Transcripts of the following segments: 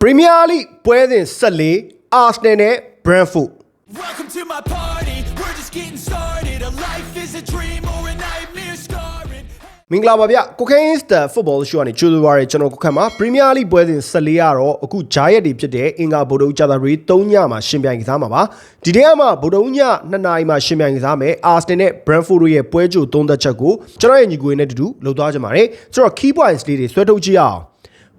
ပရီးမီးယားလိပွဲစဉ်14အာဆနယ်နဲ့ Brentford Welcome to my party. We're just getting started. A life is a dream or a nightmare scarring. မင်္ဂလာပါဗျကိုခိုင်းစတာဖုတ်ဘောရှိုးကနေကြိုးဆိုပါရကျွန်တော်ကိုခန့်မှာပရီးမီးယားလိပွဲစဉ်14ကတော့အခုဂျာရက်တွေဖြစ်တဲ့အင်္ဂါဗိုလ်တုံးဂျာသာရီ3ညမှာရှင်ပြိုင်ကစားမှာပါဒီတည်းကမှဗိုလ်တုံးည2နာရီမှာရှင်ပြိုင်ကစားမယ်အာဆနယ်နဲ့ Brentford တို့ရဲ့ပွဲကြိုသုံးသက်ချက်ကိုကျွန်တော်ရဲ့ညီကိုတွေနဲ့တူတူလှုပ်သွားကြပါမယ်ဆိုတော့ key points လေးတွေဆွဲထုတ်ကြည့်အောင်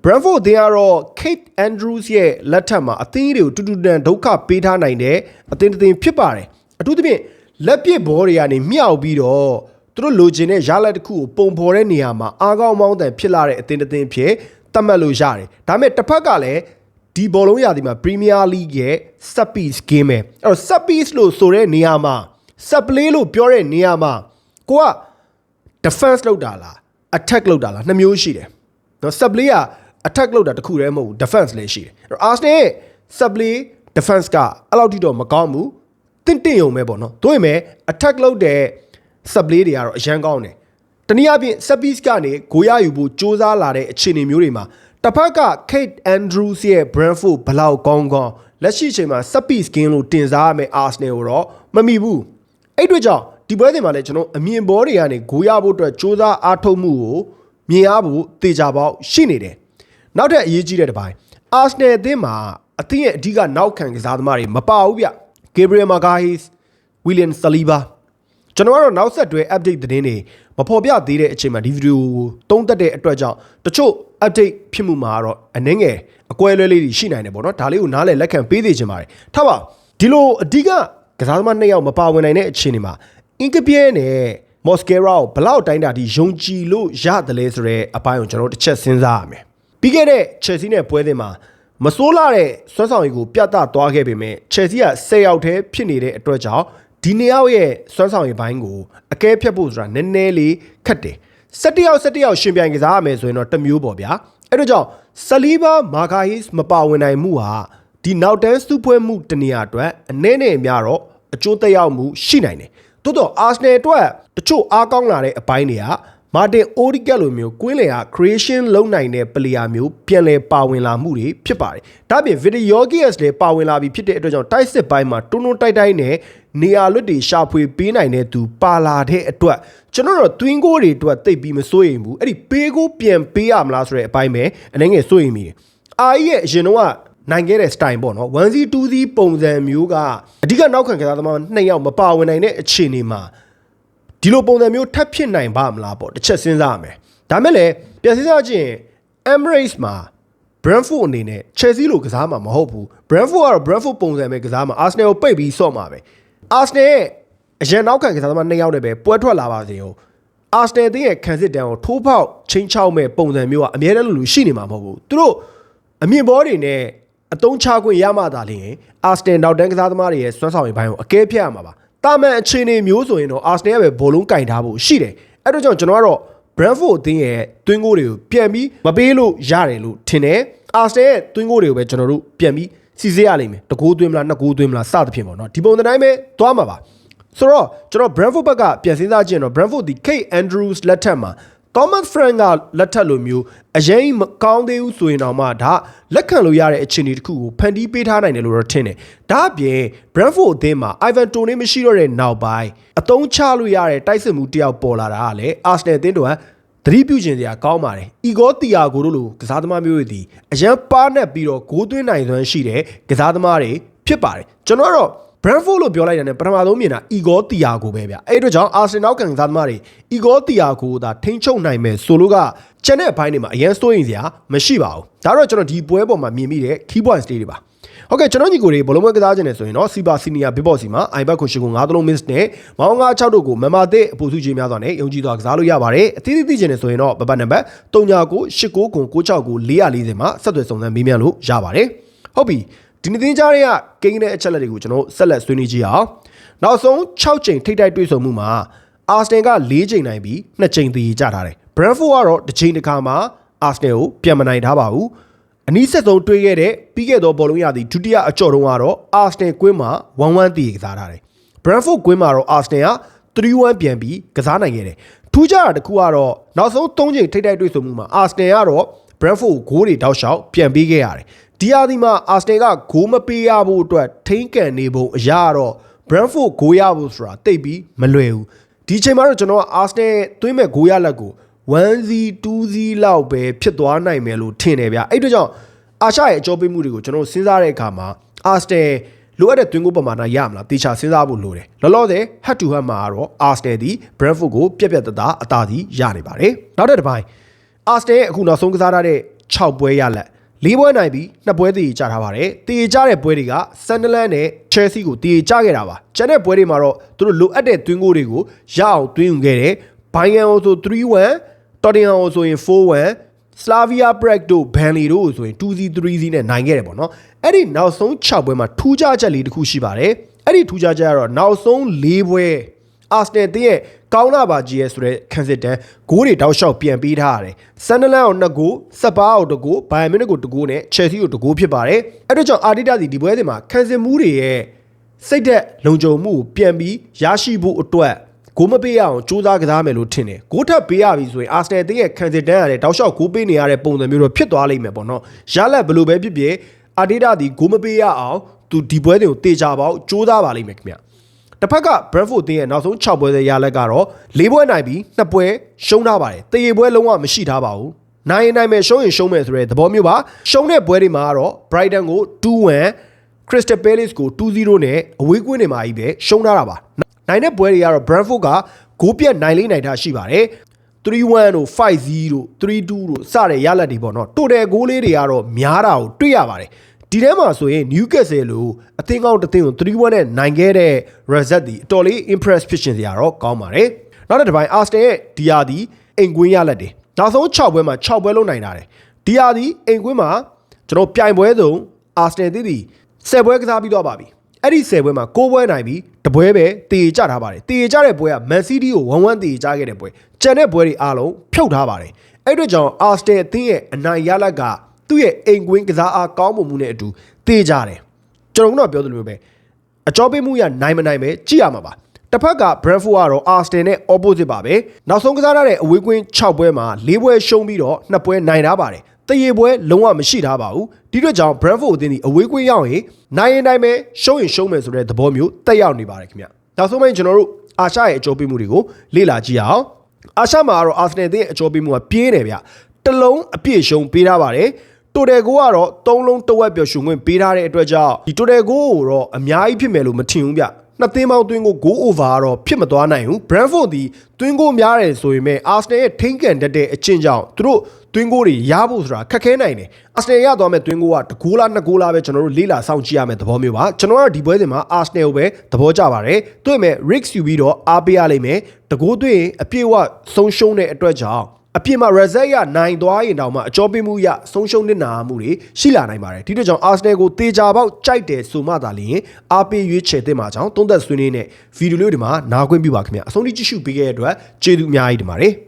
Brentford တင်ကတော့ Kate Andrews ရဲ့လက်ထက်မှာအသင်းတွေကိုတူတူတန်ဒုက္ခပေးထားနိုင်တဲ့အသင်းတစ်သင်းဖြစ်ပါတယ်အထူးသဖြင့်လက်ပစ်ဘောတွေကနေမြောက်ပြီးတော့သူတို့လိုချင်တဲ့ရလဒ်တစ်ခုကိုပုံဖော်တဲ့နေရာမှာအားကောင်းမောင်းတန်ဖြစ်လာတဲ့အသင်းတစ်သင်းဖြစ်သတ်မှတ်လို့ရတယ်ဒါပေမဲ့တစ်ဖက်ကလည်းဒီဘောလုံးရာသီမှာ Premier League ရဲ့ set piece game ပဲအဲ့တော့ set piece လို့ဆိုတဲ့နေရာမှာ set play လို့ပြောတဲ့နေရာမှာကိုက defense လုပ်တာလား attack လုပ်တာလားနှစ်မျိုးရှိတယ်နော် sub play က attack လုပ်တာတစ်ခုတည်းမဟုတ်ဘူး defense လည်းရှိတယ်အဲ့တော့ Arsenal ရဲ့ sub play defense ကအဲ့လောက်ထိတော့မကောင်းဘူးတင့်တင့်ရုံပဲပေါ့နော်တို့ရင်မဲ့ attack လုပ်တဲ့ sub play တွေကတော့အရန်ကောင်းတယ်တနည်းအားဖြင့် sub piece ကနေဂိုးရယူဖို့စ조사လာတဲ့အခြေအနေမျိုးတွေမှာတစ်ဖက်က Kate Andrews ရဲ့ Brentford ဘလောက်ကောင်းကောင်းလက်ရှိအချိန်မှာ sub piece game လို့တင်စားရမယ့် Arsenal ကိုတော့မမိဘူး အဲ့အတွက်ကြောင့်ဒီပွဲစဉ်မှာလည်းကျွန်တော်အမြင်ဘောတွေကနေဂိုးရဖို့အတွက်စ조사အားထုတ်မှုကိုမြင်ရဖို့တေချာပေါက်ရှိနေတယ်။ နောက်ထပ်အရေးကြီးတဲ့တစ်ပိုင်းအာဆနယ်အသင်းမှာအသင်းရဲ့အဓိကနောက်ခံကစားသမားတွေမပါဘူးဗျ။ Gabriel Magalhaes, William Saliba ကျွန်တော်ကတော့နောက်ဆက်တွဲ update သတင်းတွေမဖော်ပြသေးတဲ့အချိန်မှာဒီဗီဒီယိုကိုတုံးတက်တဲ့အတွက်ကြောင့်တချို့ update ဖြစ်မှုမှာတော့အနှဲငယ်အကွဲလွဲလေးတွေရှိနိုင်တယ်ပေါ့နော်ဒါလေးကိုနားလည်လက်ခံပေးသေးချင်ပါတယ်ထားပါဒီလိုအဓိကကစားသမားနှစ်ယောက်မပါဝင်နိုင်တဲ့အခြေအနေမှာအင်ကပြဲနဲ့မော်စကဲရာကိုဘလောက်တိုင်းတာဒီယုံကြည်လို့ရတယ်လဲဆိုတဲ့အပိုင်းကိုကျွန်တော်တို့တစ်ချက်စဉ်းစားရမယ် ပြီးခဲ့တဲ့ Chelsea နဲ့ပွဲစဉ်မှာမစိုးလာတဲ့ဆွမ်းဆောင်ရည်ကိုပြတ်သားသွားခဲ့ပေမဲ့ Chelsea က10ယောက်တည်းဖြစ်နေတဲ့အတွက်ကြောင့်ဒီနှစ်ယောက်ရဲ့စွမ်းဆောင်ရည်ပိုင်းကိုအကဲဖြတ်ဖို့ဆိုတာနည်းနည်းလေးခက်တယ်17ယောက်17ယောက်ရှင်ပြိုင်ကစားရမယ်ဆိုရင်တော့တစ်မျိုးပေါ့ဗျာအဲ့တော့ကြောင့်ဆလီဘာမာဂါဟစ်မပါဝင်နိုင်မှုဟာဒီနောက်တန်းစုပွဲမှုတနေရာအတွက်အနည်းနဲ့အများတော့အကျိုးသက်ရောက်မှုရှိနိုင်တယ်တိုးတော့အာဆနယ်အတွက်တချို့အားကောင်းလာတဲ့အပိုင်းတွေက မာတင်အိုဒီကက်လိုမျိုးကွင်းလယ်ဟာ creation လုပ်နိုင်တဲ့ player မျိုးပြန်လည်ပါဝင်လာမှုတွေဖြစ်ပါတယ်။ဒါ့အပြင် Video Gears လည်းပါဝင်လာပြီဖြစ်တဲ့အတွက်ကြောင့်တိုက်စစ်ပိုင်းမှာတွန်းတွန်းတိုက်တိုက်နဲ့နေရာလွတ်တွေရှာဖွေပေးနိုင်တဲ့သူပါလာတဲ့အတွက်ကျွန်တော်တို့ twin goal တွေအတွက်တိတ်ပြီးမစိုးရိမ်ဘူး။အဲ့ဒီပေးကိုပြန်ပေးရမလားဆိုတဲ့အပိုင်းပဲအနေငယ်စိုးရိမ်မိတယ်။အာကြီးရဲ့အရင်တော့ကနိုင်ခဲ့တဲ့ style ပေါ့နော် 1C 2C ပုံစံမျိုးကအဓိကနောက်ခံကစားသမားနှစ်ယောက်မပါဝင်နိုင်တဲ့အခြေအနေမှာ ဒီလိုပုံစံမျိုးထပ်ဖြစ်နိုင်ပါမလားပေါ့တစ်ချက်စဉ်းစားရမယ်ဒါမဲ့လည်းပြန်စဉ်းစားကြည့်ရင် Emirates မှာ Brentford အနေနဲ့ Chelsea လိုကစားမှာမဟုတ်ဘူး Brentford ကတော့ Brentford ပုံစံပဲကစားမှာ Arsenal ကိုပိတ်ပြီးဆော့မှာပဲ Arsenal ရဲ့အရင်နောက်ခံကစားသမားနှစ်ယောက်နဲ့ပဲပွဲထွက်လာပါစေဟုတ် Arsenal တင်းရဲ့ခံစစ်တန်းကိုထိုးဖောက်ချင်းချောက်မဲ့ပုံစံမျိုးကအများတန်းလို့ရှိနေမှာမဟုတ်ဘူးသူတို့အမြင့်ဘောတွေနဲ့အတုံးချခွင့်ရမှသာလျှင်အာစနယ်နောက်တန်းကစားသမားတွေရဲ့စွမ်းဆောင်ရည်ပိုင်းကိုအကဲဖြတ်ရမှာပါ တာမန်အခြေအနေမျိုးဆိုရင်တော့အာစနယ်ကပဲဘောလုံးကင်ထားဖို့ရှိတယ်အဲ့တော့ကြောင့်ကျွန်တော်ကတော့ Brentford အသင်းရဲ့တွင်းကိုတွေကိုပြန်ပြီးမပေးလို့ရတယ်လို့ထင်တယ်အာစနယ်ရဲ့တွင်းကိုတွေကိုပဲကျွန်တော်တို့ပြန်ပြီးစီစစ်ရလိမ့်မယ်တကိုးသွင်းမလားနှစ်ကိုးသွင်းမလားစသဖြင့်ပေါ့နော်ဒီပုံစံတိုင်းပဲသွားမှာပါဆိုတော့ကျွန်တော် Brentford ဘက်ကပြန်စဉ်းစားကြည့်ရင်တော့ Brentford ဒီ Kate Andrews လက်ထက်မှာ Thomas Frank ကလက်ထက်လိုမျိုးအရင်မကောင်းသေးဘူးဆိုရင်တော့မှဒါလက်ခံလို့ရတဲ့အခြေအနေတစ်ခုကိုဖန်တီးပေးထားနိုင်တယ်လို့တော့ထင်တယ်။ဒါအပြင် Brentford အသင်းမှာ Ivan Toney မရှိတော့တဲ့နောက်ပိုင်းအသုံးချလို့ရတဲ့တိုက်စစ်မှုတစ်ယောက်ပေါ်လာတာကလည်း Arsenal အသင်းတို့ကသတိပြုကျင်စရာကောင်းပါတယ်။ Igor Thiago တို့လိုကစားသမားမျိုးတွေဒီအရန်ပါးနဲ့ပြီးတော့ဂိုးသွင်းနိုင်စွမ်းရှိတဲ့ကစားသမားတွေဖြစ်ပါတယ်။ကျွန်တော်ကတော့ Brentford လို့ပြောလိုက်တာ ਨੇ ပထမဆုံးမြင်တာ Igor Thiago ပဲဗျအဲ့အတွက်ကြောင့် Arsenal နောက်ကန်စားသမားတွေ Igor Thiago ကိုသာထိန်းချုပ်နိုင်မယ်ဆိုလို့ကကျန်တဲ့အပိုင်းတွေမှာအရင်စိုးရင်စရာမရှိပါဘူးဒါတော့ကျွန်တော်ဒီပွဲပေါ်မှာမြင်မိတဲ့ key points လေးတွေပါဟုတ်ကဲ့ကျွန်တော်ညီကိုတွေဘလုံးပွဲကစားခြင်းနေဆိုရင်တော့စီပါစီနီယာဘစ်ဘော့စီမှာ iBet ကိုရှိကို9သလုံး miss နဲ့မောင်း9 6တို့ကိုမမတဲ့အပူစုချင်းများစွာနဲ့ယုံကြည်စွာကစားလို့ရပါတယ်အသီးသီးသိခြင်းနေဆိုရင်တော့ဘပတ်နံပါတ်39 89ကို96ကို440မှာဆက်သွယ်စုံစမ်းမေးမြန်းလို့ရပါတယ်ဟုတ်ပြီ ဒီနေ့သင်ကြားတဲ့ကိန်းတဲ့အချက်လက်တွေကိုကျွန်တော်ဆက်လက်ဆွေးနွေးကြည့်အောင်နောက်ဆုံး6ချိန်ထိတိုက်တွေ့ဆုံမှုမှာအာဆနယ်က4ချိန်နိုင်ပြီး2ချိန်သီးကြထားတယ်ဘရန်ဖို့ကတော့တစ်ချိန်တစ်ခါမှာအာဆနယ်ကိုပြန်မနိုင်ထားပါဘူးအနည်းဆက်ဆုံးတွေ့ခဲ့တဲ့ပြီးခဲ့သောဘောလုံးရသည်ဒုတိယအကြော့တုံးကတော့အာဆနယ်ကွင်းမှာ1-1တည်ကစားထားတယ်ဘရန်ဖို့ကွင်းမှာတော့အာဆနယ်က3-1ပြန်ပြီးကစားနိုင်ခဲ့တယ်ထူးခြားတာတစ်ခုကတော့နောက်ဆုံး3ချိန်ထိတိုက်တွေ့ဆုံမှုမှာအာဆနယ်ကတော့ Brentford ကိုဂိုးတွေတောက်လျှောက်ပြန်ပေးခဲ့ရတယ် ဒီယာဒီမှာအာစနယ်ကဂိုးမပေးရဖို့အတွက်ထိန်းကန်နေဖို့အရာတော့ Brentford ဂိုးရဖို့ဆိုတာတိတ်ပြီးမလွယ်ဘူးဒီအချိန်မှာတော့ကျွန်တော်ကအာစနယ်သွင်းမဲ့ဂိုးရလက်ကို1-0 2-0လောက်ပဲဖြစ်သွားနိုင်မယ်လို့ထင်တယ်ဗျအဲ့အတွက်ကြောင့်အာရှရဲ့အကြောပေးမှုတွေကိုကျွန်တော်စဉ်းစားတဲ့အခါမှာအာစနယ်လိုအပ်တဲ့သွင်းကိုပမာဏရမလားတေချာစဉ်းစားဖို့လိုတယ်လောလောဆယ် head to head မှာတော့အာစနယ်ဒီ Brentford ကိုပြက်ပြက်တသားအသာစီရနေပါတယ်နောက်တစ်ပိုင်းအာစနယ်ရဲ့အခုနောက်ဆုံးကစားထားတဲ့6ပွဲရလက် ၄ပွဲနိုင်ပြီးနှစ်ပွဲတည်ကြထားပါတယ်တည်ကြတဲ့ပွဲတွေကဆန်ဒလန်နဲ့ Chelsea ကိုတည်ကြခဲ့တာပါကျန်တဲ့ပွဲတွေမှာတော့သူတို့လိုအပ်တဲ့သွင်းကိုတွေကိုရအောင်သွင်းယူခဲ့တယ်ဘိုင်ယန်ဆို3-1တော်တင်ဟန်ဆိုရင်4-1 Slavia Prague တို့ Burnley တို့ဆိုရင်2-0 3-0နဲ့နိုင်ခဲ့တယ်ပေါ့နော်အဲ့ဒီနောက်ဆုံး6ပွဲမှာထူးခြားချက်လေးတစ်ခုရှိပါတယ်အဲ့ဒီထူးခြားချက်ကတော့နောက်ဆုံး၄ပွဲ အာစနယ်တင်းရဲ့ကောင်းလာပါကြီးရဲ့ဆိုတဲ့ခံစစ်တန်းဂိုးတွေတောက်လျှောက်ပြန်ပေးထားရတယ်ဆန်ဒလန်အောင်2ဂိုးစပါးအောင်2ဂိုးဘိုင်ယန်မြူနစ်ကို2ဂိုးနဲ့ချယ်ဆီကို2ဂိုးဖြစ်ပါတယ်အဲ့တော့ကြောင့်အာဒီတာစီဒီပွဲစဉ်မှာခံစစ်မှုတွေရဲ့စိတ်သက်လုံခြုံမှုကိုပြန်ပြီးရရှိဖို့အတွက်ဂိုးမပေးရအောင်စူးစမ်းကစားမယ်လို့ထင်တယ်ဂိုးထပ်ပေးရပြီဆိုရင်အာစနယ်တင်းရဲ့ခံစစ်တန်းရတယ်တောက်လျှောက်ဂိုးပေးနေရတဲ့ပုံစံမျိုးတော့ဖြစ်သွားလိမ့်မယ်ပေါ့နော်ရလက်ဘယ်လိုပဲဖြစ်ဖြစ်အာဒီတာဒီဂိုးမပေးရအောင်သူဒီပွဲတွေကိုတေချာပေါက်စူးစမ်းပါလိမ့်မယ်ခင်ဗျ တစ်ဖက်က Brentford တင်းရဲ့နောက်ဆုံး6ပွဲရဲ့ရလက်ကတော့၄ပွဲနိုင်ပြီး2ပွဲရှုံးထားပါတယ်တရေပွဲလုံးဝမရှိထားပါဘူးနိုင်ရင်နိုင်မယ်ရှုံးရင်ရှုံးမယ်ဆိုတဲ့သဘောမျိုးပါရှုံးတဲ့ပွဲတွေမှာကတော့ Brighton ကို2-1 Crystal Palace ကို2-0နဲ့အဝေးကွင်းတွေမှာကြီးပဲရှုံးထားတာပါနိုင်တဲ့ပွဲတွေကတော့ Brentford ကဂိုးပြတ်နိုင်လေးနိုင်တာရှိပါတယ်3-1တို့5-0တို့3-2တို့စတဲ့ရလဒ်တွေပေါ့နော်တိုတယ်ဂိုးလေးတွေကတော့များတာကိုတွေ့ရပါတယ် ဒီထဲမှာဆိုရင် Newcastle လို့အသင်းကောင်းတစ်သင်းကို3-1နဲ့နိုင်ခဲ့တဲ့ result ဒီအတော်လေး impress ဖြစ်ရှင်စရာတော့ကောင်းပါတယ်နောက်တစ်ပိုင်း Arsenal ရဲ့ DR ဒီအိမ်ကွင်းရလဒ်တွေနောက်ဆုံး6ပွဲမှာ6ပွဲလုံးနိုင်တာတယ် DR ဒီအိမ်ကွင်းမှာကျွန်တော်ပြိုင်ပွဲဆုံး Arsenal တည်တည်10ပွဲကစားပြီးတော့ပါပြီအဲ့ဒီ10ပွဲမှာ6ပွဲနိုင်ပြီးတပွဲပဲတည်ကြထားပါတယ်တည်ကြတဲ့ပွဲက Man City ကို1-1တည်ကြခဲ့တဲ့ပွဲကျန်တဲ့ပွဲတွေအားလုံးဖြုတ်ထားပါတယ်အဲ့အတွက်ကြောင့် Arsenal အသင်းရဲ့အနိုင်ရလဒ်က သူ့ရဲ့အိမ်ကွင်းကစားအားကောင်းမှုနဲ့အတူတည်ကြတယ်ကျွန်တော်ကတော့ပြောသလိုပဲအကြောပေးမှုရနိုင်မနိုင်ပဲကြည့်ရမှာပါတစ်ဖက်က Brentford ကတော့ Arsenal နဲ့ opposite ပါပဲနောက်ဆုံးကစားရတဲ့အဝေးကွင်း6ပွဲမှာ4ပွဲရှုံးပြီးတော့2ပွဲနိုင်ထားပါတယ်တရေပွဲလုံးဝမရှိထားပါဘူးဒီအတွက်ကြောင့် Brentford အသင်းဒီအဝေးကွင်းရောက်ရင်နိုင်ရင်နိုင်မယ်ရှုံးရင်ရှုံးမယ်ဆိုတဲ့သဘောမျိုးတက်ရောက်နေပါတယ်ခင်ဗျနောက်ဆုံးပိုင်းကျွန်တော်တို့အာရှရဲ့အကျိုးပေးမှုတွေကိုလေ့လာကြည့်အောင်အာရှမှာကတော့ Arsenal အသင်းရဲ့အကျိုးပေးမှုကပြင်းတယ်ဗျတလုံးအပြည့်ရှုံးပေးထားပါတယ် တိုတယ်ကိုကတော့သုံးလုံးတဝက်ပြော်ရှုံခွင့်ပေးထားတဲ့အတွက်ကြောင့်ဒီတိုတယ်ကိုကိုတော့အများကြီးဖြစ်မယ်လို့မထင်ဘူးဗျနှစ်သင်းပေါင်းသွင်းကို goal over ကတော့ဖြစ်မသွားနိုင်ဘူး Brentford ဒီသွင်းကိုများတယ်ဆိုရင်မဲ့ Arsenal ရဲ့ထိန်းကန်တတ်တဲ့အချင်းကြောင့်သူတို့သွင်းကိုတွေရဖို့ဆိုတာခက်ခဲနိုင်တယ် Arsenal ရသွားမဲ့သွင်းကိုကတကူလားနှစ်ကူလားပဲကျွန်တော်တို့လေးလာစောင့်ကြည့်ရမယ့်သဘောမျိုးပါကျွန်တော်ကတော့ဒီပွဲစဉ်မှာ Arsenal ကိုပဲသဘောကျပါတယ်တွေ့မဲ့ risk ယူပြီးတော့အားပေးရလိမ့်မယ်တကူတွေ့ရင်အပြည့်အဝဆုံးရှုံးတဲ့အတွက်ကြောင့် အပြင်မှာ result ရနိုင်သွားရင်တောင်မှအကျော်ပေးမှုရဆုံးရှုံးနေတာမှုတွေရှိလာနိုင်ပါတယ်ဒီတို့ကြောင့် Arsenal ကိုတေချာပေါက်ကြိုက်တယ်ဆိုမှသာလျှင်အားပေးရွေးချယ်သင့်မှာကြောင့်သုံးသက်ဆွေးနွေးနေဗီဒီယိုလေးတွေမှာနားခွင့်ပြုပါခင်ဗျအဆုံးထိကြည့်ရှုပေးခဲ့တဲ့အတွက်ကျေးဇူးအများကြီးတင်ပါတယ်